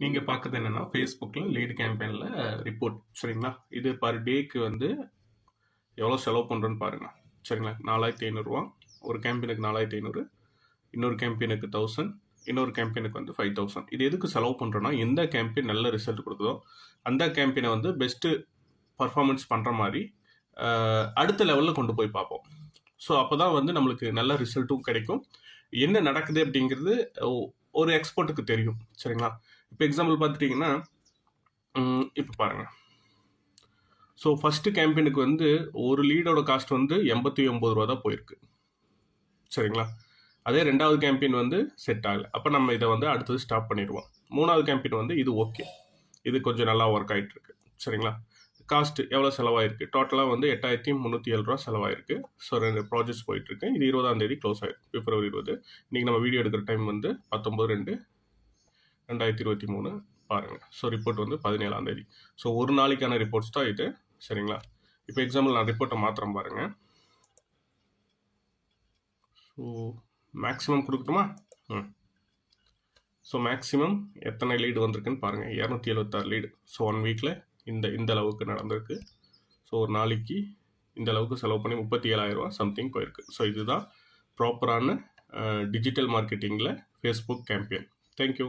நீங்கள் பார்க்குறது என்னென்னா ஃபேஸ்புக்கில் லீடு கேம்பெயினில் ரிப்போர்ட் சரிங்களா? இது பர் டேக்கு வந்து எவ்வளோ செலவு பண்ணுறோன்னு பாருங்கள் சரிங்களா? நாலாயிரத்தி ஐநூறுரூவா ஒரு கேம்பெயினுக்கு நாலாயிரத்தி ஐநூறு. இன்னொரு கேம்பெயினுக்கு தௌசண்ட் இன்னொரு கேம்பெயினுக்கு வந்து ஃபைவ் தௌசண்ட் இது எதுக்கு செலவு பண்ணுறோன்னா எந்த கேம்பெயின் நல்ல ரிசல்ட் கொடுக்குதோ அந்த கேம்பெயினை வந்து பெஸ்ட்டு பர்ஃபார்மன்ஸ் பண்ணுற மாதிரி அடுத்த லெவலில் கொண்டு போய் பார்ப்போம். ஸோ அப்போ தான் வந்து நம்மளுக்கு நல்ல ரிசல்ட்டும் கிடைக்கும். என்ன நடக்குது அப்படிங்கிறது ஒ- ஒரு எக்ஸ்பர்ட்டுக்கு தெரியும். சரிங்களா? இப்போ எக்ஸாம்பிள் பார்த்துட்டிங்கன்னா இப்போ பாருங்க. ஸோ ஃபஸ்ட்டு கேம்பெயினுக்கு வந்து ஒரு லீடோட காஸ்ட் வந்து எண்பத்தி ஒம்பது ரூபா தான் போயிருக்கு. சரிங்களா? அதே ரெண்டாவது கேம்பெயின் வந்து செட் ஆகலை. அப்போ நம்ம இதை வந்து அடுத்தது ஸ்டாப் பண்ணிடுவோம். மூணாவது கேம்பெயின் வந்து இது ஓகே இது கொஞ்சம் நல்லா ஒர்க் ஆகிட்டு இருக்கு சரிங்களா? காஸ்ட்டு எவ்வளோ செலவாயிருக்கு? டோட்டலாக வந்து எட்டாயிரத்தி முந்நூற்றி ஏழு ரூபா செலவாயிருக்கு. ஸோ ரெண்டு ப்ராஜெக்ட்ஸ் போயிட்டுருக்கு. இது இருபதாம் தேதி க்ளோஸ் ஆயிருக்கு. பிப்ரவரி இருபது. இன்றைக்கி நம்ம வீடியோ எடுக்கிற டைம் வந்து பத்தொம்பது ரெண்டு. ரெண்டாயிரத்தி இருபத்தி மூணு பாருங்கள் ஸோ ரிப்போர்ட் வந்து பதினேழாம் தேதி. ஸோ ஒரு நாளைக்கான ரிப்போர்ட்ஸ் தான் இது. சரிங்களா? இப்போ எக்ஸாம்பிள் நான் ரிப்போர்ட்டை மாத்திரம் பாருங்கள் ஸோ மேக்ஸிமம் கொடுக்கட்டுமா? ம். ஸோ மேக்ஸிமம் எத்தனை லீடு வந்திருக்குன்னு பாருங்கள் இரநூத்தி எழுபத்தாறு லீடு ஸோ ஒன் வீக்கில் இந்த இந்த அளவுக்கு நடந்திருக்கு. ஸோ ஒரு நாளைக்கு இந்த அளவுக்கு செலவு பண்ணி முப்பத்தி ஏழாயிரரூவா சம்திங் போயிருக்கு. ஸோ இதுதான் ப்ராப்பரான டிஜிட்டல் மார்க்கெட்டிங்கில் ஃபேஸ்புக் கேம்பெயின் தேங்க்யூ